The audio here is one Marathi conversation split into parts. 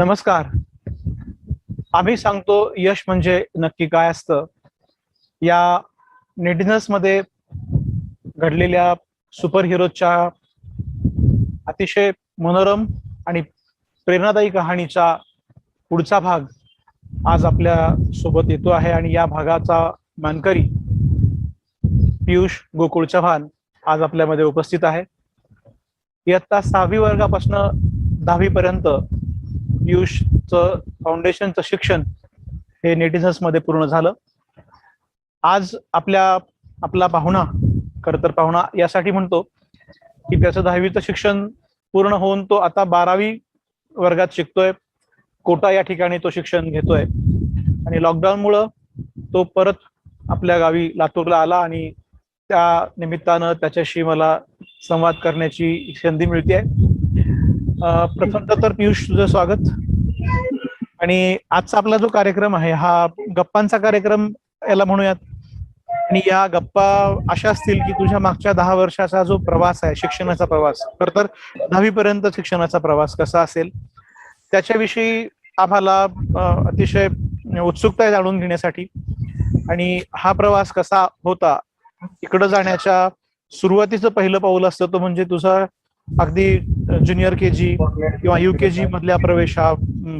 नमस्कार. आम्ही सांगतो यश म्हणजे नक्की काय असतं. या नेटिझन्समध्ये घडलेल्या सुपर हिरोच्या अतिशय मनोरम आणि प्रेरणादायी कहाणीचा पुढचा भाग आज आपल्यासोबत येतो आहे आणि या भागाचा मानकरी पियुष गोकुळ चव्हाण आज आपल्यामध्ये उपस्थित आहे. इयत्ता सहावी वर्गापासून दहावीपर्यंत पियुषचं फाउंडेशनचं शिक्षण हे नेटिझन्समध्ये पूर्ण झालं. आज आपल्या आपला पाहुणा खर तर पाहुणा यासाठी म्हणतो की त्याचं दहावीचं शिक्षण पूर्ण होऊन तो आता बारावी वर्गात शिकतोय. कोटा या ठिकाणी तो शिक्षण घेतोय. आणि लॉकडाऊनमुळं तो परत आपल्या गावी लातूरला आला आणि त्या निमित्तानं त्याच्याशी मला संवाद करण्याची संधी मिळते प्रथमतः तर पियुष तुझं स्वागत. आणि आजचा आपला जो कार्यक्रम आहे हा गप्पांचा कार्यक्रम याला म्हणूयात. आणि या गप्पा अशा असतील की तुझ्या मागच्या दहा वर्षाचा जो प्रवास आहे शिक्षणाचा प्रवास खर तर दहावी पर्यंत शिक्षणाचा प्रवास कसा असेल त्याच्याविषयी आम्हाला अतिशय उत्सुकता आहे जाणून घेण्यासाठी. आणि हा प्रवास कसा होता इकडं जाण्याच्या सुरुवातीचं पहिलं पाऊल असतं तो म्हणजे तुझा अगदी ज्युनियर के जी किंवा यू के जी मधल्या प्रवेशा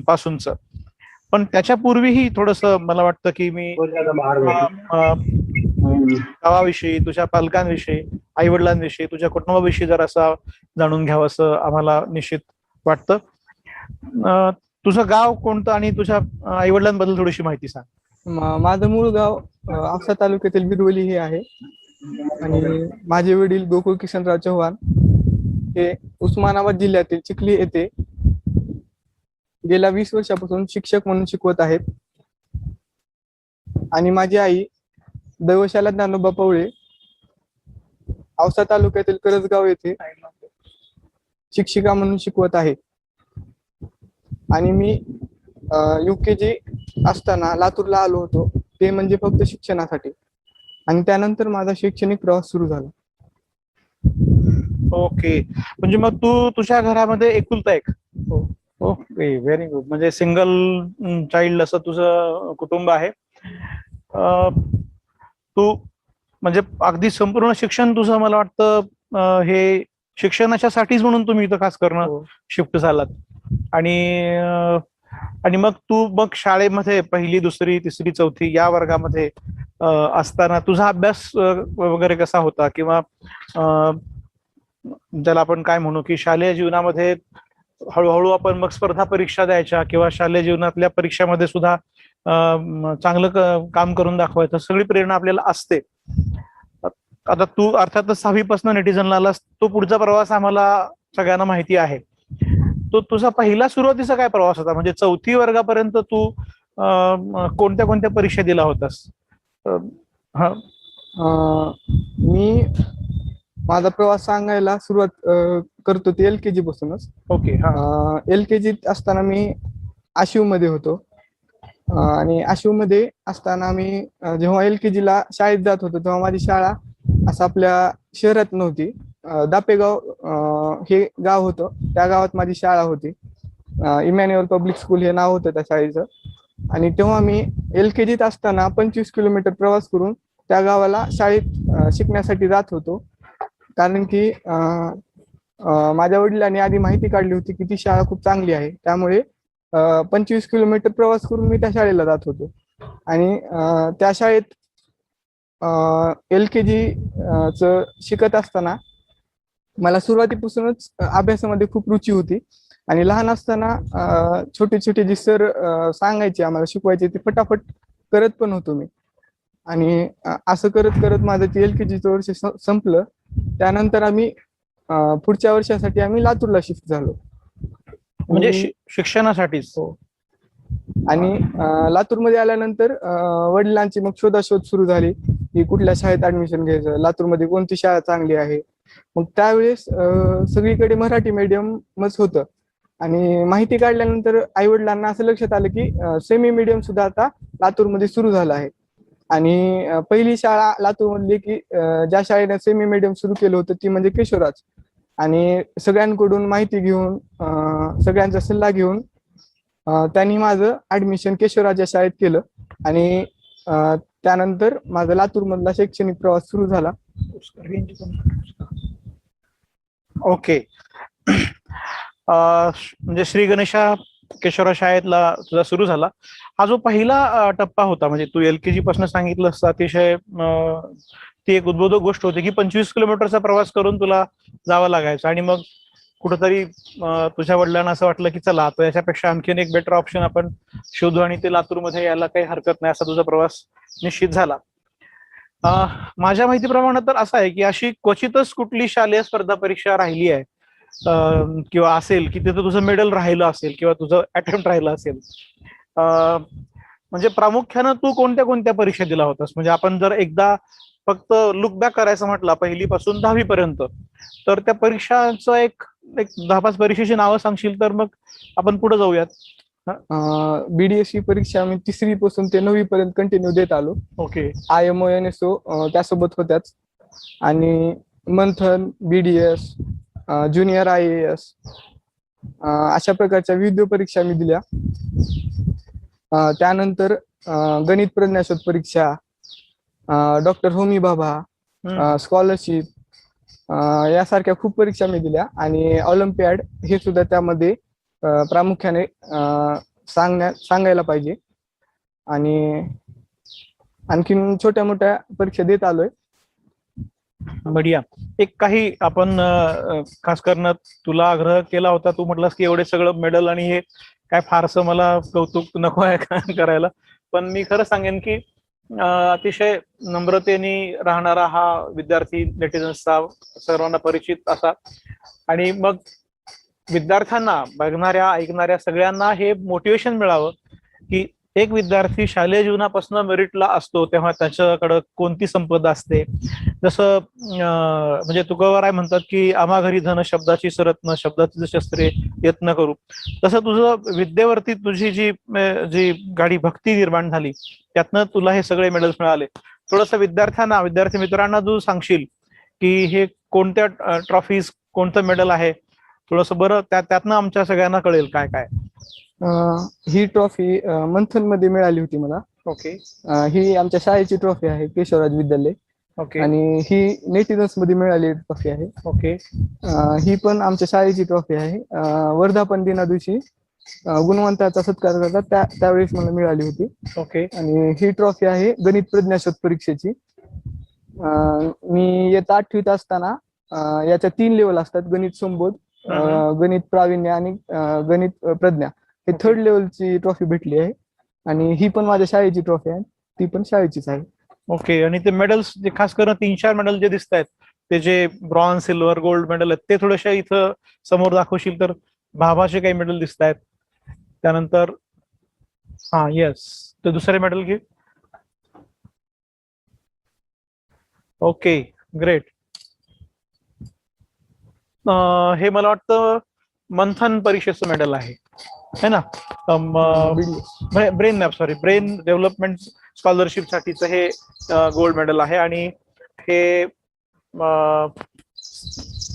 पासूनच पण त्याच्यापूर्वीही थोडस मला वाटतं की मी गावाविषयी तुझ्या पालकांविषयी आई वडिलांविषयी तुझ्या कुटुंबाविषयी जर असा जाणून घ्यावं असं आम्हाला निश्चित वाटतं. तुझं गाव कोणतं आणि तुझ्या आई वडिलांबद्दल थोडीशी माहिती सांग. माझं मूळ गाव औसा तालुक्यातील बिरवली हे आहे. आणि माझे वडील गोकुळ किशनराव चव्हाण. हे उस्मानाबाद जिल्ह्यातील चिखली येथे गेल्या वीस वर्षापासून शिक्षक म्हणून शिकवत आहेत. आणि माझी आई दैवशाला ज्ञानोबा पवळे औसा तालुक्यातील करजगाव येथे शिक्षिका म्हणून शिकवत आहे आणि मी युकेजी असताना लातूरला आलो होतो. ते म्हणजे फक्त शिक्षणासाठी. आणि त्यानंतर माझा शैक्षणिक प्रवास सुरू झाला. ओके. म्हणजे मग तू तुझ्या घरामध्ये एकुलता एक? हो. ओके व्हेरी गुड म्हणजे सिंगल चाइल्ड असं तुझं कुटुंब आहे. अं, तू म्हणजे अगदी संपूर्ण शिक्षण तुझं मला वाटतं अं, हे शिक्षणाच्या साठीच म्हणून तुम्ही इथं खास करणं हो. शिफ्ट झालात. आणि अं, आणि मग तू मग शाळेमध्ये पहिली दुसरी तिसरी चौथी या वर्गामध्ये अं, असताना तुझा अभ्यास अं, वगैरे कसा होता? किंवा अं, ज्याला आपण काय म्हणू की शालेय जीवनामध्ये हळूहळू आपण मग स्पर्धा परीक्षा द्यायच्या किंवा शालेय जीवनातल्या परीक्षामध्ये सुद्धा चांगलं काम करून दाखवायचं सगळी प्रेरणा आपल्याला असते. आता तू अर्थातच सहावीपासून नेटिझनला आलास तो पुढचा प्रवास आम्हाला सगळ्यांना माहिती आहे. तो तुझा पहिला सुरुवातीचा काय प्रवास होता? म्हणजे चौथी वर्गापर्यंत तू कोणत्या कोणत्या परीक्षा दिला होतास हा. अ, मी माझा प्रवास सांगायला सुरुवात अ, करतो ते एल के जी पासूनच. ओके हा. एल के जीत असताना मी आशिवमध्ये होतो. अ, आणि आशिवमध्ये असताना मी अ, जेव्हा एल के जीला शाळेत जात होतो तेव्हा माझी शाळा असं आपल्या शहरात नव्हती. अ, दापेगाव अ, हे गाव होतं. त्या गावात माझी शाळा होती. इमॅन्युअल पब्लिक स्कूल हे नाव होतं त्या शाळेचं. आणि तेव्हा मी एल के जीत असताना पंचवीस किलोमीटर प्रवास करून त्या गावाला शाळेत अ, शिकण्यासाठी जात होतो. कारण की माझ्या वडिलांनी आधी माहिती काढली होती की ती शाळा खूप चांगली आहे. त्यामुळे पंचवीस किलोमीटर प्रवास करून मी त्या शाळेला जात होतो. आणि त्या शाळेत एल के जी च शिकत असताना मला सुरुवातीपासूनच अभ्यासामध्ये खूप रुची होती. आणि लहान असताना छोटे छोटे जे सर सांगायचे आम्हाला शिकवायचे ते फटाफट करत पण होतो मी. आणि असं करत करत माझं ते एल के जीचं वर्ष संपलं. त्यानंतर आम्ही पुढच्या वर्षासाठी आम्ही लातूरला शिफ्ट झालो. म्हणजे आणि- शिक्षणासाठीच? आणि अ, लातूरमध्ये आल्यानंतर वडिलांची मग शोधाशोध सुरू झाली की कुठल्या शाळेत ऍडमिशन घ्यायचं लातूरमध्ये कोणती शाळा चांगली आहे? मग त्यावेळेस सगळीकडे मराठी मीडियमच होतं. आणि माहिती काढल्यानंतर आई वडिलांना असं लक्षात आलं की सेमी मीडियम सुद्धा आता लातूरमध्ये सुरू झालं आहे. आणि पहिली शाळा लातूरमधली की ज्या शाळेने सेमी मीडियम सुरू केलं होतं ती म्हणजे केशवराज आणि सगळ्यांकडून माहिती घेऊन सगळ्यांचा सल्ला घेऊन त्यांनी माझं ऍडमिशन केशवराजच्या शाळेत केलं. आणि त्यानंतर माझा लातूर मधला शैक्षणिक प्रवास सुरू झाला. ओके. म्हणजे श्री गणेशा केशवरा शाळेतला तुझा सुरू झाला. हा जो पहिला टप्पा होता म्हणजे तू एल के जी पासून सांगितलंस अतिशय ती एक उद्बोधक गोष्ट होती की पंचवीस किलोमीटरचा प्रवास करून तुला जावं लागायचं. आणि मग कुठंतरी तुझ्या वडिलांना असं वाटलं की चला आता याच्यापेक्षा आणखीन एक बेटर ऑप्शन आपण शोधू आणि ते लातूरमध्ये यायला काही हरकत नाही असा तुझा प्रवास निश्चित झाला. माझ्या माहितीप्रमाणे तर असं आहे की अशी क्वचितच कुठली शालेय स्पर्धा परीक्षा राहिली आहे किंवा असेल की तिथं तुझं मेडल राहिलं असेल किंवा तुझं अटेम्प्ट राहिलं असेल. म्हणजे प्रामुख्यानं तू कोणत्या कोणत्या परीक्षा दिला होतास? म्हणजे आपण जर एकदा फक्त लुक बॅक करायचं म्हटलं पहिलीपासून दहावी पर्यंत तर त्या परीक्षांचं एक एक दहा पाच परीक्षेची नावं सांगशील तर मग आपण पुढे जाऊयात. बीडीएससी परीक्षा मी तिसरी पासून ते नववी पर्यंत कंटिन्यू देत आलो. Okay. I M O N S O त्यासोबत होत्याच. आणि Manthan BDS junior I S अशा प्रकारच्या विविध परीक्षा मी दिल्या. त्यानंतर गणित प्रज्ञाशोध परीक्षा डॉक्टर होमी बाबा स्कॉलरशिप यासारख्या खूप परीक्षा मी दिल्या आणि ऑलिम्पियाड हे सुद्धा त्यामध्ये प्रामुख्याने सांगण्या सांगायला पाहिजे. आणि आणखीन छोट्या मोठ्या परीक्षा देत आलोय. बढिया एक काही आपण खास करणं तुला आग्रह केला होता तू म्हटलास की एवढे सगळं मेडल आणि हे काय फारसं मला कौतुक नको आहे करायला. पण मी खरं सांगेन की अतिशय नम्रतेने राहणारा हा विद्यार्थी नेटिझन्सचा सर्वांना परिचित असा. आणि मग विद्यार्थ्यांना बघणाऱ्या ऐकणाऱ्या सगळ्यांना हे मोटिवेशन मिळावं की एक विद्यार्थी शालेय जीवनापासून मेरिटला असतो तेव्हा त्याच्याकडं कोणती संपदा असते? जसं म्हणजे तुकोबाराय म्हणतात की आम्हा घरी धन शब्दाची सरत्न शब्दाची शस्त्रे यत्न करू. तसं तुझं विद्येवरती तुझी जी जी गाडी भक्ती निर्माण झाली त्यातनं तुला हे सगळे मेडल्स मिळाले. थोडस विद्यार्थ्यांना विद्यार्थी मित्रांना तू सांगशील की हे कोणत्या ट्रॉफीज कोणतं मेडल आहे? थोडस बरं त्या त्यातनं आमच्या सगळ्यांना कळेल काय काय. ही ट्रॉफी मंथनमध्ये मिळाली होती मला. ओके. ही आमच्या शाळेची ट्रॉफी आहे केशवराज विद्यालय. ओके. आणि ही नेटिझन्समध्ये मिळालेली ट्रॉफी आहे. ओके. ही पण आमच्या शाळेची ट्रॉफी आहे. वर्धापन दिना दिवशी गुणवंताचा सत्कार करतात त्या त्यावेळेस मला मिळाली होती. ओके. आणि ही ट्रॉफी आहे गणित प्रज्ञाशोध परीक्षेची. मी इयत्ता आठवीत असताना याच्या तीन लेवल असतात गणित संबोध गणित प्रावीण्य आणि गणित प्रज्ञा. हे. थर्ड लेवलची ट्रॉफी भेटली आहे. आणि ही पण माझ्या शाळेची ट्रॉफी आहे. ती पण शाळेचीच आहे. ओके आणि ते मेडल्स जे खास करून तीन चार मेडल जे दिसत आहेत ते जे ब्रॉन्झ सिल्वर गोल्ड मेडल आहेत ते थोडेसे इथं समोर दाखवशील तर भाभाचे काही मेडल दिसत आहेत. त्यानंतर हा येस ते दुसरे मेडल घे. ओके ग्रेट हे मला वाटतं मंथन परीक्षेचं मेडल आहे. है ना. Brain map sorry brain development scholarship साठीचं हे गोल्ड मेडल आहे आणि हे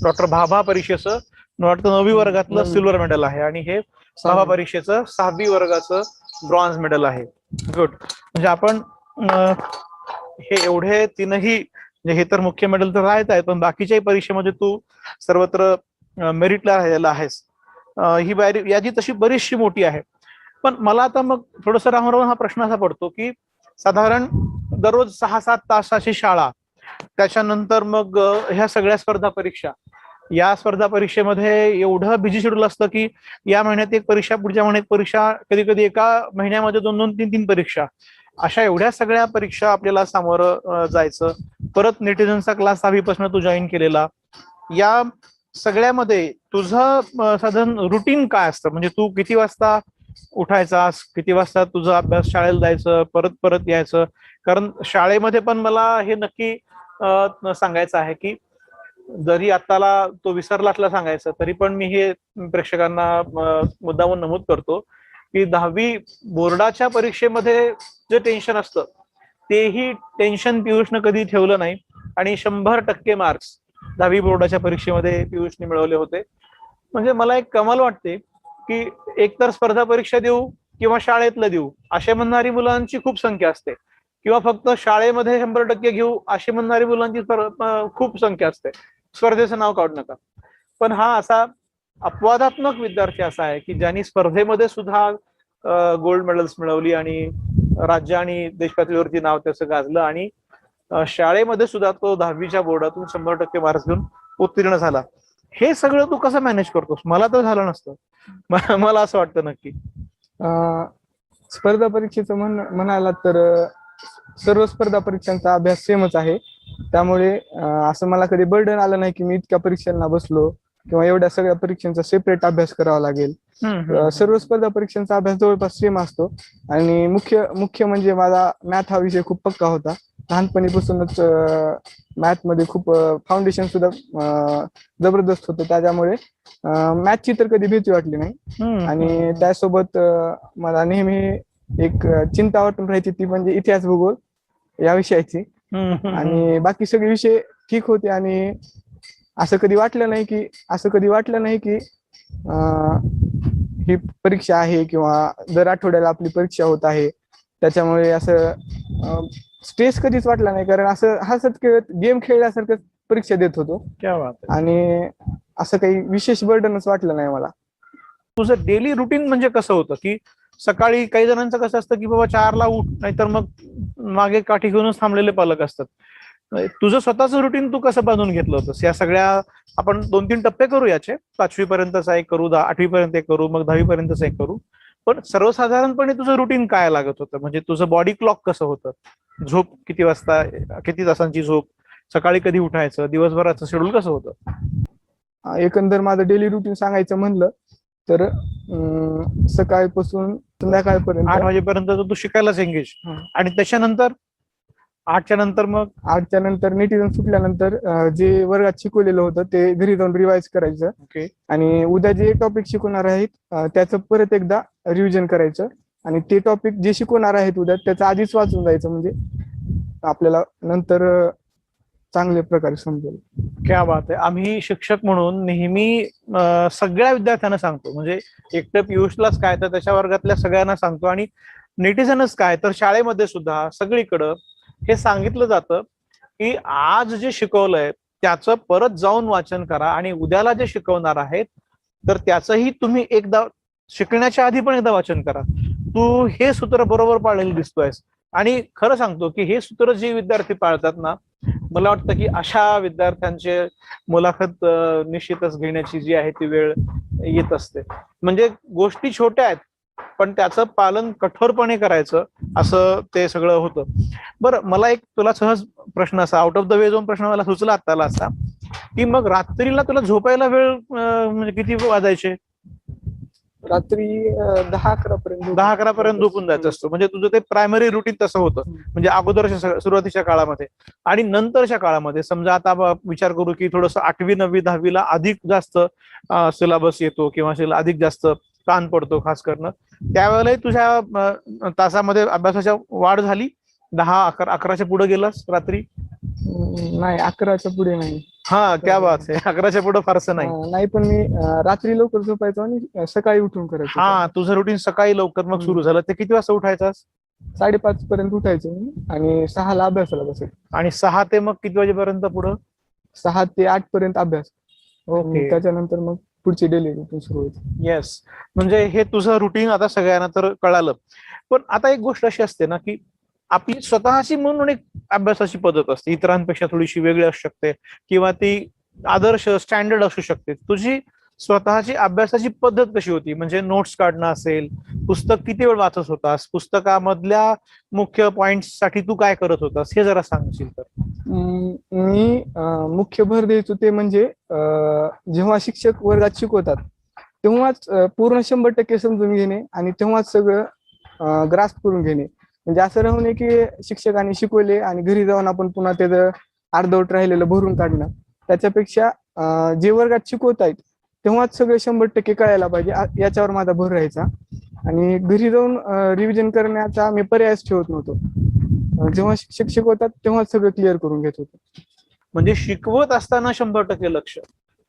डॉक्टर भाभा परीक्षेचं वाटतं नववी वर्गातलं. सिल्वर मेडल आहे आणि हे भाभा परीक्षेचं सहावी वर्गाचं ब्रॉन्झ मेडल आहे. गुड म्हणजे आपण अं, हे एवढे तीनही म्हणजे हे तर मुख्य मेडल तर राहत आहेत पण बाकीच्याही परीक्षेमध्ये तू सर्वत्र मेरिटला राहिलेला आहेस. ही बायरी यादी तशी बरीचशी मोठी आहे. पण मला आता मग थोडस राहून राहून हा प्रश्न असा पडतो की साधारण दररोज सहा सात तासाची शाळा त्याच्यानंतर मग ह्या सगळ्या स्पर्धा परीक्षा. या स्पर्धा परीक्षेमध्ये एवढं बिझी शेड्यूल असतं की या महिन्यात एक परीक्षा पुढच्या महिन्यात परीक्षा कधी कधी एका महिन्यामध्ये दोन दोन तीन तीन परीक्षा. अशा एवढ्या सगळ्या परीक्षा आपल्याला सामोरं जायचं. परत नेटिझनचा क्लास दहावीपासून तू जॉईन केलेला. या सगळ्यामध्ये तुझं साधारण रुटीन काय असतं? म्हणजे तू किती वाजता उठायचास किती वाजता तुझा अभ्यास शाळेला जायचं? परत परत यायचं? कारण शाळेमध्ये पण मला हे नक्की सांगायचं आहे की जरी आताला तो विसरला असला सांगायचं तरी पण मी हे प्रेक्षकांना मुद्दामून नमूद करतो की दहावी बोर्डाच्या परीक्षेमध्ये जे टेन्शन असतं तेही टेन्शन पियुषनं कधी ठेवलं नाही. आणि शंभर टक्के मार्क्स दहावी बोर्डाच्या परीक्षेमध्ये पियुषने मिळवले होते. म्हणजे मला एक कमाल वाटते की एकतर स्पर्धा परीक्षा देऊ किंवा शाळेतलं देऊ असे म्हणणारी मुलांची खूप संख्या असते. किंवा फक्त शाळेमध्ये शंभर टक्के घेऊ अशी म्हणणारी मुलांची खूप संख्या असते. स्पर्धेचं नाव काढू नका. पण हा असा अपवादात्मक विद्यार्थी असा आहे की ज्यांनी स्पर्धेमध्ये सुद्धा गोल्ड मेडल्स मिळवली आणि राज्य आणि देश पातळीवरती नाव त्याचं गाजलं आणि शाळेमध्ये सुद्धा तो दहावीच्या बोर्डातून शंभर टक्के मार्क्स घेऊन उत्तीर्ण झाला. हे सगळं तू कसं मॅनेज करतोस? मला तर झालं नसतं. मला असं वाटतं नक्की. स्पर्धा परीक्षेचं म्हण म्हणाला तर सर्व स्पर्धा परीक्षांचा अभ्यास सेमच आहे. त्यामुळे असं मला कधी बर्डन आलं नाही की मी इतक्या परीक्षांना बसलो किंवा एवढ्या सगळ्या परीक्षांचा सेपरेट अभ्यास करावा लागेल. सर्व स्पर्धा परीक्षांचा अभ्यास जवळपास सेम असतो. आणि मुख्य मुख्य म्हणजे माझा मॅथ हा विषय खूप पक्का होता. लहानपणीपासूनच मॅथमध्ये खूप फाउंडेशन सुद्धा जबरदस्त होतं. त्याच्यामुळे मॅथची तर कधी भीती वाटली नाही. आणि त्यासोबत मला नेहमी एक चिंता वाटून राहायची ती म्हणजे इतिहास भूगोल या विषयाची. आणि बाकी सगळे विषय ठीक होते आणि असं कधी वाटलं नाही की असं कधी वाटलं नाही की ही परीक्षा आहे किंवा दर आठवड्याला आपली परीक्षा होत आहे. त्याच्यामुळे असं स्ट्रेस कधीच वाटला नाही कारण असं हसत खेळत गेम खेळल्यासारखं परीक्षा देत होतो. क्या बात आहे. आणि असं काही विशेष बर्डनच वाटलं नाही मला. तुझं डेली रुटीन म्हणजे कसं होतं? की सकाळी काही जणांचं कसं असतं की बाबा चारला उठ नाहीतर मग मागे काठी घेऊनच थांबलेले पालक असतात. तुझं स्वतःचं रुटीन तू कसं बांधून घेतलं होतंस? या सगळ्या आपण दोन तीन टप्पे करू याचे. पाचवी पर्यंतचा एक करू दहा आठवी पर्यंत एक करू मग दहावी पर्यंतचा एक करू. पण सर्वसाधारणपणे तुझं रुटीन काय लागत होतं? म्हणजे तुझं बॉडी क्लॉक कसं होतं? झोप किती वाजता किती तासांची झोप सकाळी कधी उठायचं दिवसभराचं शेड्यूल कसं होतं? एकंदर माझं डेली रुटीन सांगायचं म्हणलं तर सकाळपासून संध्याकाळपर्यंत आठ वाजेपर्यंत तू शिकायलाच एंगेज. आणि त्याच्यानंतर? आठच्या नंतर मग? आठच्या नंतर नेटिझन सुटल्यानंतर जे वर्गात शिकवलेलं होतं ते घरी जाऊन रिवाइज करायचं. आणि उद्या जे टॉपिक शिकवणार आहेत त्याचं परत एकदा रिव्हिजन करायचं. आणि ते टॉपिक जे शिकवणार आहेत उद्या त्याचं आधीच वाचून जायचं म्हणजे आपल्याला नंतर चांगल्या प्रकारे समजेल. क्या बात आहे. आम्ही शिक्षक म्हणून नेहमी सगळ्या विद्यार्थ्यांना सांगतो. म्हणजे एकटं पियुषलाच काय तर त्याच्या वर्गातल्या सगळ्यांना सांगतो. आणि नेटिझनच काय तर शाळेमध्ये सुद्धा सगळीकडं हे सांगितलं जातं की आज जे शिकवलंय त्याचं परत जाऊन वाचन करा आणि उद्याला जे शिकवणार आहेत तर त्याचंही तुम्ही एकदा शिकण्याच्या आधी पण एकदा वाचन करा. तू हे सूत्र बरोबर पाळलेलं दिसतोयस. आणि खरं सांगतो की हे सूत्र जे विद्यार्थी पाळतात ना मला वाटतं की अशा विद्यार्थ्यांचे मुलाखत निश्चितच घेण्याची जी आहे ती वेळ येत असते. म्हणजे गोष्टी छोट्या आहेत पण त्याचं पालन कठोरपणे करायचं असं ते सगळं होतं. बरं मला एक तुला सहज प्रश्न असा आउट ऑफ द वे जो प्रश्न मला सुचला आत्ताला असा की मग रात्रीला तुला झोपायला वेळ म्हणजे किती वाजायचे? रात्री दहा अकरा पर्यंत दहा अकरा पर्यंत झोपून जायचं असतं. म्हणजे तुझं ते प्रायमरी रुटीन तसं होतं. म्हणजे अगोदरच्या सुरुवातीच्या काळामध्ये. आणि नंतरच्या काळामध्ये समजा आता विचार करू की थोडस आठवी नववी दहावीला अधिक जास्त सिलेबस येतो किंवा अधिक जास्त ताण पडतो खास करणं. त्यावेळेलाही तुझ्या तासामध्ये अभ्यासाच्या वाढ झाली. दहा अकरा अकराच्या पुढे गेलास रात्री. नाही अकराच्या पुढे नाही. हा क्या बात आहे अकराच्या पुढे फारसं नाही. अं, नाही पण मी अं, रात्री लवकर झोपायचो आणि अं, सकाळी उठून करायचो. हा तुझं रुटीन सकाळी लवकर मग सुरू झालं. ते किती वाजता उठायचास? साडेपाच पर्यंत उठायचो मी आणि सहाला अभ्यासाला बसायचो आणि सहा ते मग किती वाजेपर्यंत पुढं? सहा ते आठ पर्यंत अभ्यास. आणि ओके. त्याच्यानंतर मग पुढची डेली रुटीन सुरू होते येस म्हणजे हे तुझं रुटीन आता सगळ्यांना तर कळालं. पण आता एक गोष्ट अशी असते ना की आपली स्वतःची म्हणून एक अभ्यासाची पद्धत असते. इतरांपेक्षा थोडीशी वेगळी असू शकते किंवा ती आदर्श स्टँडर्ड असू शकते. तुझी स्वतःची अभ्यासाची पद्धत कशी होती? म्हणजे नोट्स काढणं असेल पुस्तक किती वेळ वाचत होतास? पुस्तकामधल्या मुख्य पॉइंटसाठी तू काय करत होतास? हे जरा सांगशील तर. मी मुख्य भर द्यायचो ते म्हणजे जेव्हा शिक्षक वर्गात शिकवतात तेव्हाच पूर्ण शंभर टक्के समजून घेणे आणि तेव्हाच सगळं ग्रास्प करून घेणे. म्हणजे असं राहू नये की शिक्षकांनी शिकवले आणि घरी जाऊन आपण पुन्हा त्याचं अर्धवट राहिलेलं भरून काढणं. त्याच्यापेक्षा जे वर्गात शिकवत आहेत तेव्हाच सगळं शंभर टक्के कळायला पाहिजे. याच्यावर माझा भर राहायचा. आणि घरी जाऊन रिव्हिजन करण्याचा मी पर्यायच ठेवत नव्हतो. जेव्हा शिक्षक शिकवतात तेव्हाच सगळं क्लिअर करून घेत होतो. म्हणजे शिकवत असताना शंभर टक्के लक्ष.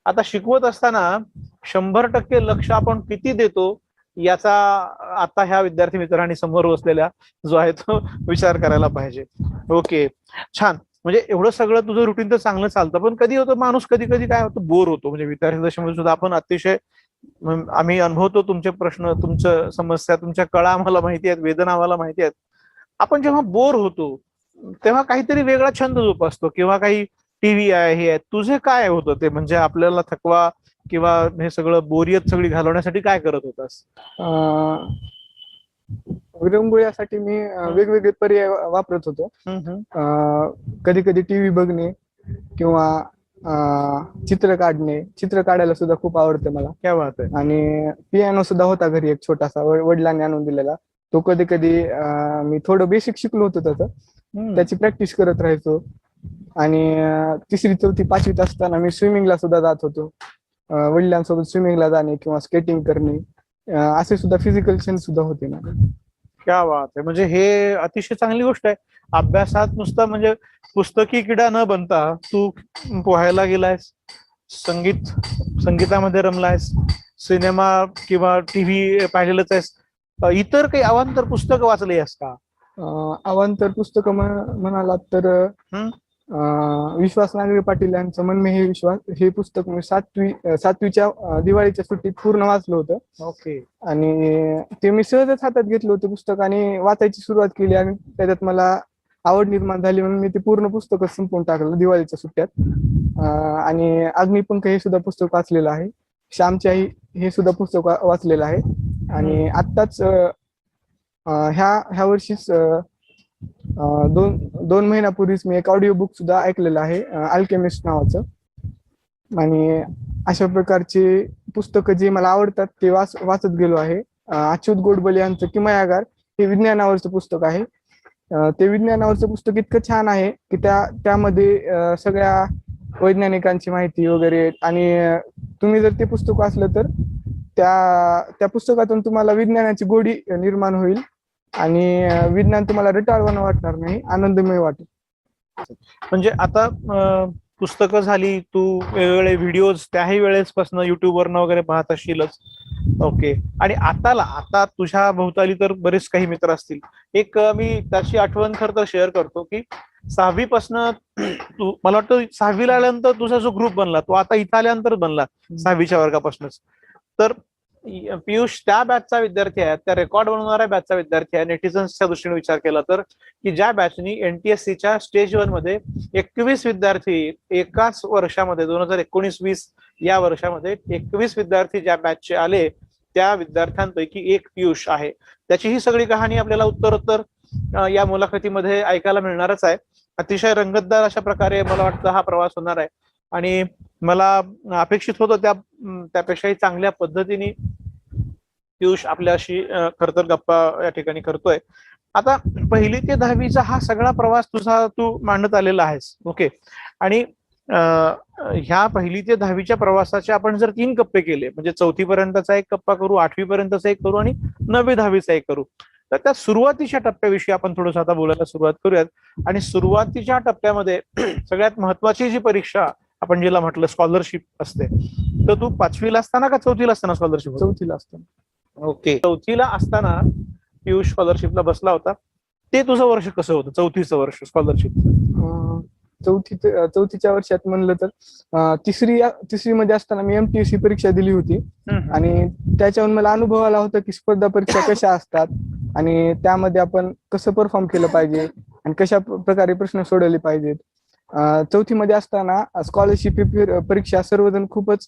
आता शिकवत असताना शंभर टक्के लक्ष आपण किती देतो? याचा आता ह्या विद्यार्थी मित्रांनी समोर बसलेल्या जो आहे तो विचार करायला पाहिजे. ओके छान. म्हणजे एवढं सगळं तुझं रुटीन तर चांगलं चालतं पण कधी होतं माणूस कधी कधी काय होतं? बोर होतो. म्हणजे विद्यार्थी दशेमध्ये सुद्धा आपण अतिशय आम्ही अनुभवतो तुमचे प्रश्न तुमच्या समस्या तुमच्या कळा आम्हाला माहिती आहेत वेदना आम्हाला माहिती आहेत. आपण जेव्हा बोर होतो तेव्हा काहीतरी वेगळा छंद जोपासतो. किंवा काही टीव्ही आहे हे आहे. तुझे काय होतं ते? म्हणजे आपल्याला थकवा किंवा हे सगळं बोरियत सगळी घालवण्यासाठी काय करत होतास? विरंगुळ्यासाठी मी वेगवेगळे पर्याय वापरत होतो. कधी कधी टीव्ही बघणे किंवा चित्र काढणे. चित्र काढायला सुद्धा खूप आवडतं मला. क्या आहे. आणि पियानो सुद्धा होता घरी एक छोटासा वड- वडिलांनी आणून दिलेला. तो कधी कधी मी थोडं बेसिक शिकलो होतो त्याचं. त्याची प्रॅक्टिस करत राहायचो. आणि तिसरी चौथी पाचवीत असताना मी स्विमिंगला सुद्धा जात होतो. वडिलांसोबत स्विमिंगला जाणे किंवा स्केटिंग करणे असे सुद्धा फिजिकल क्षण सुद्धा होते ना. क्या बात आहे म्हणजे हे अतिशय चांगली गोष्ट आहे. अभ्यासात नुसतं म्हणजे पुस्तकी किडा न बनता तू पोहायला गेलायस संगीत संगीतामध्ये रमलायस सिनेमा किंवा टीव्ही पाहिलेलंच आहेस इतर काही अवांतर पुस्तक वाचले आहेस का? अवांतर पुस्तकं म्हण- म्हणालात तर विश्वास नांगरे पाटील यांचं मनमे हे विश्वास हे पुस्तक मी सातवी सातवीच्या दिवाळीच्या सुट्टीत पूर्ण वाचलं होतं. ओके. आणि ते मी सहजच हातात घेतलं होतं पुस्तक आणि वाचायची सुरुवात केली आणि त्याच्यात मला आवड निर्माण झाली म्हणून मी ते पूर्ण पुस्तकच संपवून टाकलं दिवाळीच्या सुट्ट्यात. आणि अग्निपंख हे सुद्धा पुस्तक वाचलेलं आहे. श्यामची आई हे सुद्धा पुस्तक वाचलेलं आहे. आणि आत्ताच ह्या ह्या वर्षीच दोन दोन महिन्यापूर्वीच मी एक ऑडिओ बुक सुद्धा ऐकलेलं आहे अल्केमिस्ट नावाचं. आणि अशा प्रकारची पुस्तकं जी मला आवडतात ते वाच वाचत गेलो आहे. अच्युत गोडबोले यांचं किमयागार हे विज्ञानावरचं पुस्तक आहे. ते विज्ञानावरचं पुस्तक इतकं छान आहे की त्या त्यामध्ये सगळ्या वैज्ञानिकांची माहिती वगैरे आणि तुम्ही जर ते पुस्तक वाचलं तर त्या त्या पुस्तकातून तुम्हाला विज्ञानाची गोडी निर्माण होईल. आणि विज्ञान तुम्हाला रटाळवानं वाटणार नाही आनंदमय वाटेल. म्हणजे आता अ, पुस्तकं झाली तू वेगवेगळे व्हिडिओज त्याही वेळेसपासून युट्यूबवरनं वगैरे पाहत असशीलच. ओके आणि आताला आता तुझ्या भोवताली तर बरेच काही मित्र असतील. एक अ, मी त्याची आठवण खरं तर शेअर करतो की सहावी पासन तू मला वाटतं सहावीला आल्यानंतर तुझा जो ग्रुप बनला तो आता इथं आल्यानंतर बनला सहावीच्या वर्गापासूनच. तर पियुष त्या बॅचचा विद्यार्थी आहे त्या रेकॉर्ड बनवणाऱ्या बॅचचा विद्यार्थी आहे. नेटिझन्सच्या दृष्टीने विचार केला तर की ज्या बॅचनी एनटीएससीच्या स्टेज वनमध्ये एकवीस विद्यार्थी एकाच वर्षामध्ये दोन हजार एकोणीस वीस या वर्षामध्ये एकवीस विद्यार्थी ज्या बॅचचे आले त्या विद्यार्थ्यांपैकी एक पियुष आहे. त्याची ही सगळी कहाणी आपल्याला उत्तरोत्तर या मुलाखतीमध्ये ऐकायला मिळणारच आहे. अतिशय रंगतदार अशा प्रकारे मला वाटतं हा प्रवास होणार आहे. आणि मला अपेक्षित होतं त्या त्यापेक्षाही चांगल्या पद्धतीने पियुष आपल्याशी खरतर तर गप्पा या ठिकाणी करतोय. आता पहिली ते दहावीचा हा सगळा प्रवास तुझा तू मांडत आलेला आहेस. ओके. आणि ह्या पहिली ते दहावीच्या प्रवासाचे आपण जर तीन कप्पे केले म्हणजे चौथी पर्यंतचा एक कप्पा करू आठवी पर्यंतचा एक करू आणि नववी दहावीचा एक करू तर त्या सुरुवातीच्या टप्प्याविषयी आपण थोडंसं आता बोलायला सुरुवात करूयात. आणि सुरुवातीच्या टप्प्यामध्ये सगळ्यात महत्वाची जी परीक्षा आपण जिला म्हटलं स्कॉलरशिप असते. तर तू पाचवीला असताना का चौथीला असताना स्कॉलरशिप चौथीला असताना. ओके. चौथीला असताना पियुष स्कॉलरशिपला बसला होता. ते तुझं वर्ष कसं होतं? चौथीचं वर्ष स्कॉलरशिप चौथी चौथीच्या वर्षात म्हणलं तर तिसरी तिसरी मध्ये असताना मी एमटीएससी परीक्षा दिली होती. आणि त्याच्यावरून मला अनुभव आला होता की स्पर्धा परीक्षा कशा असतात आणि त्यामध्ये आपण कसं परफॉर्म केलं पाहिजे आणि कशा प्रकारे प्रश्न सोडवले पाहिजेत. चौथीमध्ये असताना स्कॉलरशिप परीक्षा सर्वजण खूपच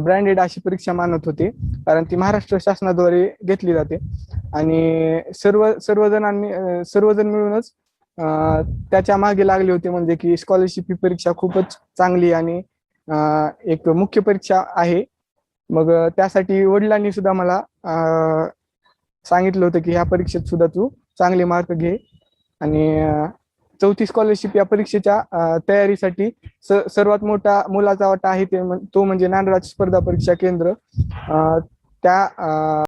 ब्रँडेड अशी परीक्षा मानत होते. कारण ती महाराष्ट्र शासनाद्वारे घेतली जाते. आणि सर्व सर्वजणांनी सर्वजण मिळूनच त्याच्यामागे लागले होते. म्हणजे की स्कॉलरशिप ही परीक्षा खूपच चांगली आणि एक मुख्य परीक्षा आहे. मग त्यासाठी वडिलांनी सुद्धा मला सांगितलं होतं की ह्या परीक्षेत सुद्धा तू चांगले मार्क घे. आणि चौथी स्कॉलरशिप या परीक्षेच्या तयारीसाठी सर्वात मोठा मोलाचा वाटा आहे ते तो म्हणजे नांदराज स्पर्धा परीक्षा केंद्र. त्या